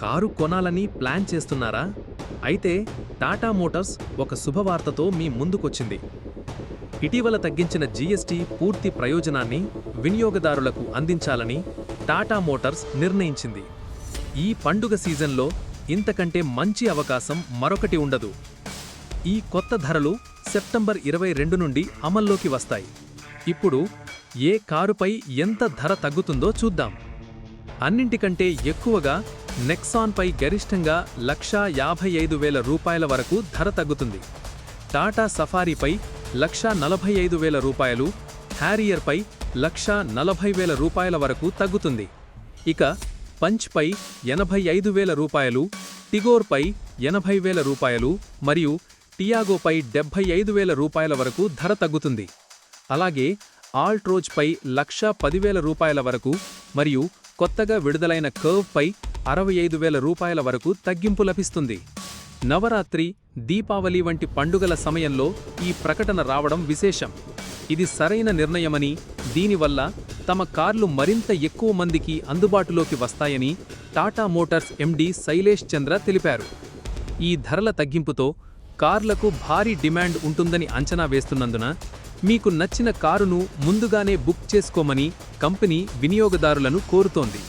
Car కొనాలని plan చేస్తున్నారా? అయితే టాటా మోటార్స్ ఒక శుభవార్తతో మీ ముందుకొచ్చింది. ఇటీవల తగ్గించిన జీఎస్టీ పూర్తి ప్రయోజనాన్ని వినియోగదారులకు అందించాలని టాటా మోటార్స్ నిర్ణయించింది. ఈ పండుగ సీజన్లో ఇంతకంటే మంచి అవకాశం మరొకటి ఉండదు. ఈ కొత్త ధరలు సెప్టెంబర్ ఇరవై రెండు నుండి అమల్లోకి వస్తాయి. ఇప్పుడు ఏ కారుపై ఎంత ధర తగ్గుతుందో చూద్దాం. అన్నింటికంటే ఎక్కువగా నెక్సాన్పై గరిష్టంగా లక్షా యాభై ఐదు వేల రూపాయల వరకు ధర తగ్గుతుంది. టాటా సఫారీపై లక్షా నలభై ఐదు వేల రూపాయలు హ్యారియర్పై లక్షా నలభై వేల రూపాయల వరకు తగ్గుతుంది. ఇక పంచ్పై ఎనభై ఐదు వేల రూపాయలు టిగోర్పై ఎనభై వేల రూపాయలు మరియు టియాగోపై డెబ్బై ఐదు వేల రూపాయల వరకు ధర తగ్గుతుంది. అలాగే ఆల్ట్రోజ్పై లక్షా పదివేల రూపాయల వరకు మరియు కొత్తగా విడుదలైన కర్వ్పై అరవై ఐదు వేల రూపాయల వరకు తగ్గింపు లభిస్తుంది. నవరాత్రి దీపావళి వంటి పండుగల సమయంలో ఈ ప్రకటన రావడం విశేషం. ఇది సరైన నిర్ణయమని దీనివల్ల తమ కార్లు మరింత ఎక్కువ మందికి అందుబాటులోకి వస్తాయని టాటా మోటార్స్ ఎండీ శైలేష్ చంద్ర తెలిపారు. ఈ ధరల తగ్గింపుతో కార్లకు భారీ డిమాండ్ ఉంటుందని అంచనా వేస్తున్నందున మీకు నచ్చిన కారును ముందుగానే బుక్ చేసుకోమని కంపెనీ వినియోగదారులను కోరుతోంది.